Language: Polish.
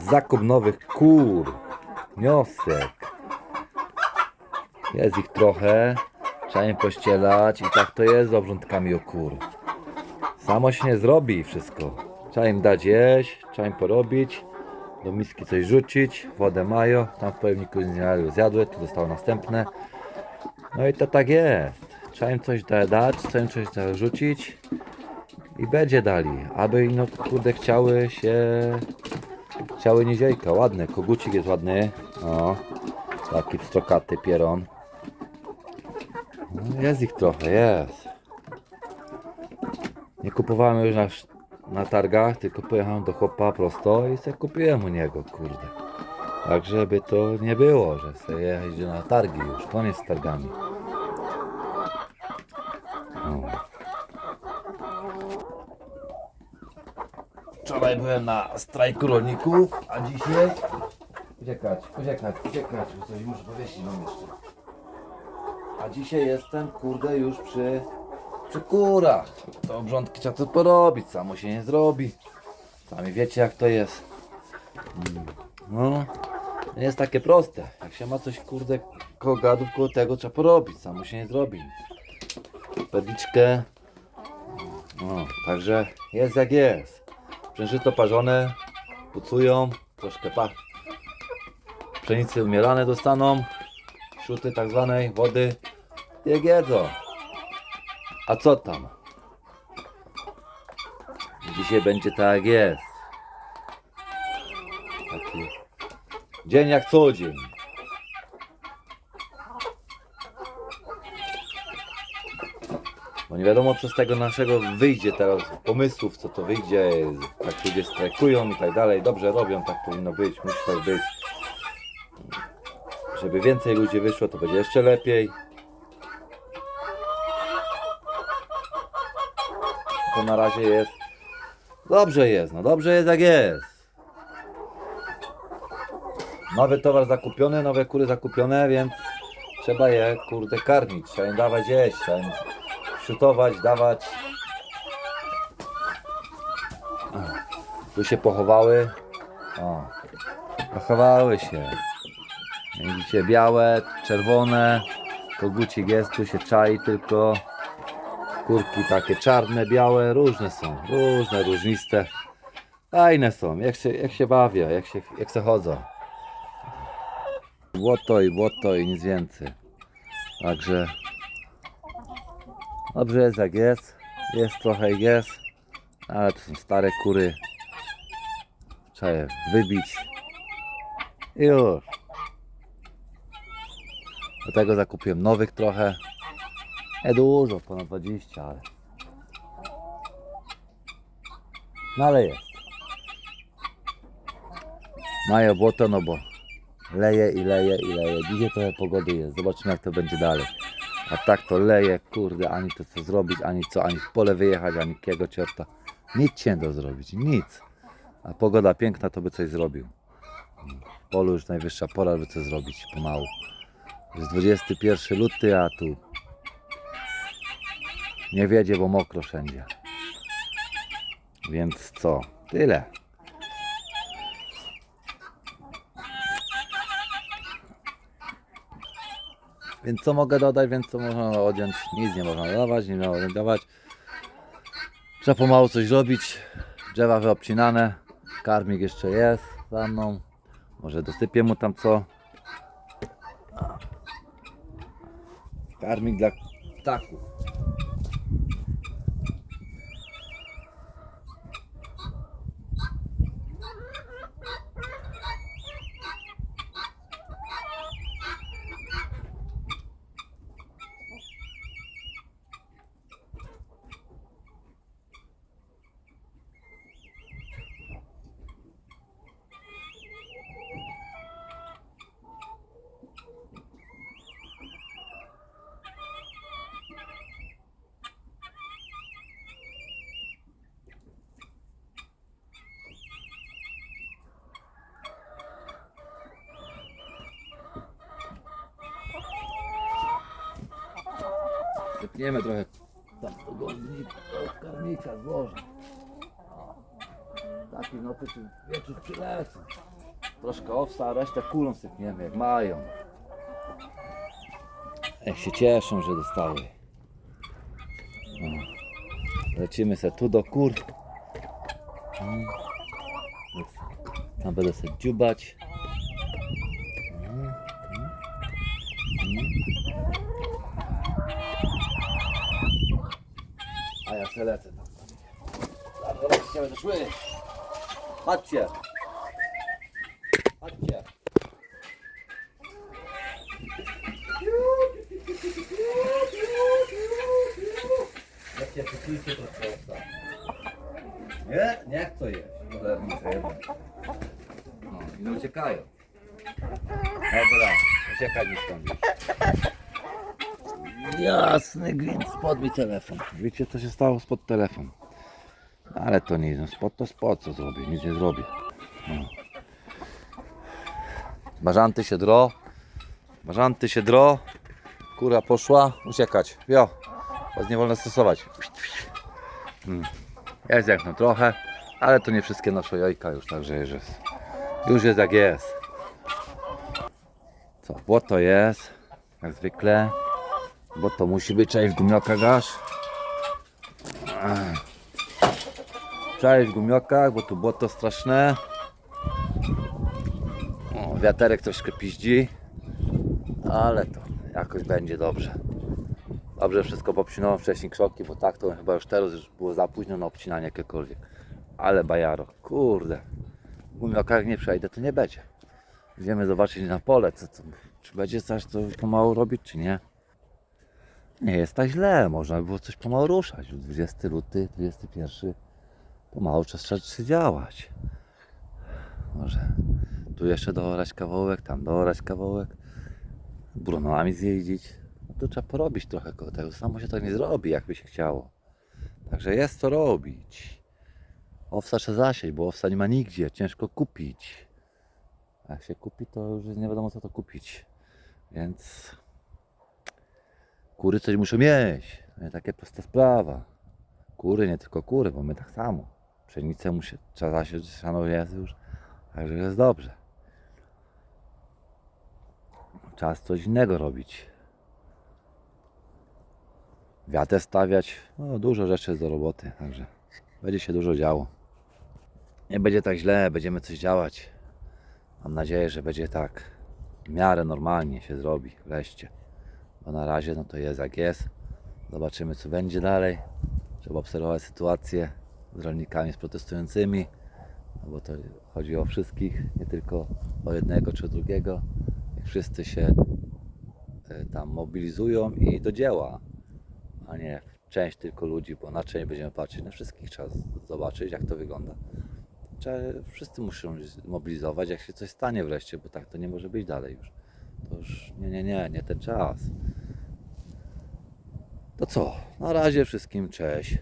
Zakup nowych kur. Wniosek. Jest ich trochę. Trzeba im pościelać i tak to jest z obrządkami o kur. Samo się nie zrobi wszystko. Trzeba im dać jeść, trzeba im porobić, do miski coś rzucić, wodę mają, tam w pojemniku zjadły, tu zostało następne. No i to tak jest. Trzeba im coś da- dać, trzeba im coś rzucić i będzie dali. Aby no kurde chciały się chciały nieziejka, ładny, kogucik jest ładny. O, taki pstrokaty pieron. No, jest ich trochę, jest. Nie kupowałem już na, na targach, tylko pojechałem do chłopa prosto i sobie kupiłem u niego, kurde. Tak, żeby to nie było, że sobie jechać na targi już, koniec z targami. Wczoraj byłem na strajku rolników, a dzisiaj... Uciekać, uciekać, uciekać, bo coś muszę powiesić mam jeszcze. A dzisiaj jestem, kurde, już przy, przy kurach. To obrządki trzeba to porobić, samo się nie zrobi. Sami wiecie jak to jest. Mm, No, nie jest takie proste. Jak się ma coś, kurde, koło gadów, koło tego trzeba porobić, samo się nie zrobi. Perliczkę. No, także jest jak jest. Przężyto parzone, pucują, troszkę pach. Pszenicy umierane dostaną, śruty tak zwanej wody, jak jedzą. A co tam? Dzisiaj będzie tak jest. Taki dzień jak co dzień. Bo nie wiadomo co z tego naszego wyjdzie teraz, pomysłów co to wyjdzie, jak ludzie strajkują i tak dalej, dobrze robią, tak powinno być, musi tak być. Żeby więcej ludzi wyszło, to będzie jeszcze lepiej. To na razie jest. Dobrze jest, no dobrze jest jak jest. Nowy towar zakupiony, nowe kury zakupione, więc trzeba je kurde karmić, trzeba im dawać jeść, trzeba im szutować, dawać. Tu się pochowały. O, pochowały się. Widzicie, białe, czerwone. Kogucik jest, tu się czai tylko. Kurki takie czarne, białe, różne są. Różne, różniste. Fajne są, jak się, jak się bawię, jak się, jak się chodzą. Błoto i błoto i nic więcej. Także dobrze jest jak jest. Jest trochę jest. Ale to są stare kury. Trzeba je wybić. I już. Do tego zakupiłem nowych trochę. Nie dużo, ponad 20, ale. No ale jest. Mają błoto, no bo leje i leje i leje. Dzisiaj trochę pogody jest. Zobaczymy jak to będzie dalej. A tak to leje, kurde, ani to co zrobić, ani co, ani w pole wyjechać, ani kiego ciorta. Nic się nie da zrobić, nic. A pogoda piękna, to by coś zrobił. W polu już najwyższa pora, by coś zrobić pomału. Jest 21 luty, a tu nie wiedzie, bo mokro wszędzie. Więc co? Tyle. Więc co mogę dodać, więc co można odjąć? Nic nie można dodawać, nie można dodawać. Trzeba pomału coś robić. Drzewa wyobcinane. Karmik jeszcze jest za mną. Może dosypię mu tam co. Karmik dla ptaków. Sypniemy trochę tam ogonnika, karmika złożę. Taki no czy wieczór przylecą. troszkę owsa, a resztę kulą sypniemy jak mają. Jak się cieszą, że dostały. Lecimy se tu do kur. Tam będę sobie dziubać. Mm, mm, mm. Se lecę tam. Zobaczcie, będą szły. Chodźcie. Chodźcie. Jakie pytlicie to prosta. Nie? Nie to jest? Cholernica jedna. No nie uciekają. Dobra, uciekaj mi stąd. Jasny gwint, spod mi telefon. Wiecie co się stało spod telefon? Ale to nic, no spod to spod, co zrobię, nic nie zrobię. No. Się dro, bażanty się dro, kura poszła, uciekać, jo, was nie wolno stosować. Mm. Jest jak no trochę, ale to nie wszystkie nasze jajka już, także jest, już jest jak jest. Co, błoto jest, jak zwykle, bo to musi być cześć w gumiokach gasz. Cześć w gumiokach, bo tu błoto straszne. O, wiaterek troszkę piździ, ale to jakoś będzie dobrze. Dobrze wszystko popcinałem wcześniej krzoki, bo tak to chyba już teraz już było za późno na obcinanie jakiekolwiek. Ale bajaro, kurde. W gumiokach nie przejdę, to nie będzie. Idziemy zobaczyć na pole, co, co, czy będzie coś co pomału robić, czy nie. Nie jest tak źle, można by było coś pomału ruszać. 20 luty, 21. Pomału czas trzeba działać. Może tu jeszcze doorać kawałek, tam doorać kawałek. Brunami zjeździć. No to trzeba porobić trochę koło tego. Samo się to nie zrobi, jakby się chciało. Także jest co robić. Owsa trzeba zasieć, bo owsa nie ma nigdzie. Ciężko kupić. A Jak się kupi, to już nie wiadomo co to kupić. Więc kury coś muszą mieć. Nie takie prosta sprawa. Kury, nie tylko kury, bo my tak samo. Pszenicę musi, trzeba zasiąść, siano jest już. Także jest dobrze. Czas coś innego robić. Wiatę stawiać. No, dużo rzeczy do roboty, także będzie się dużo działo. Nie będzie tak źle, będziemy coś działać. Mam nadzieję, że będzie tak w miarę normalnie się zrobi wreszcie. Na razie no to jest jak jest. Zobaczymy co będzie dalej. Trzeba obserwować sytuację z rolnikami, z protestującymi. No bo to chodzi o wszystkich, nie tylko o jednego czy drugiego. Jak wszyscy się e, tam mobilizują i do dzieła, a nie część tylko ludzi, bo na część będziemy patrzeć, na wszystkich trzeba zobaczyć jak to wygląda. Trzeba, wszyscy muszą mobilizować, jak się coś stanie wreszcie, bo tak to nie może być dalej już. To już nie, nie, nie, nie ten czas. To co? Na razie wszystkim cześć.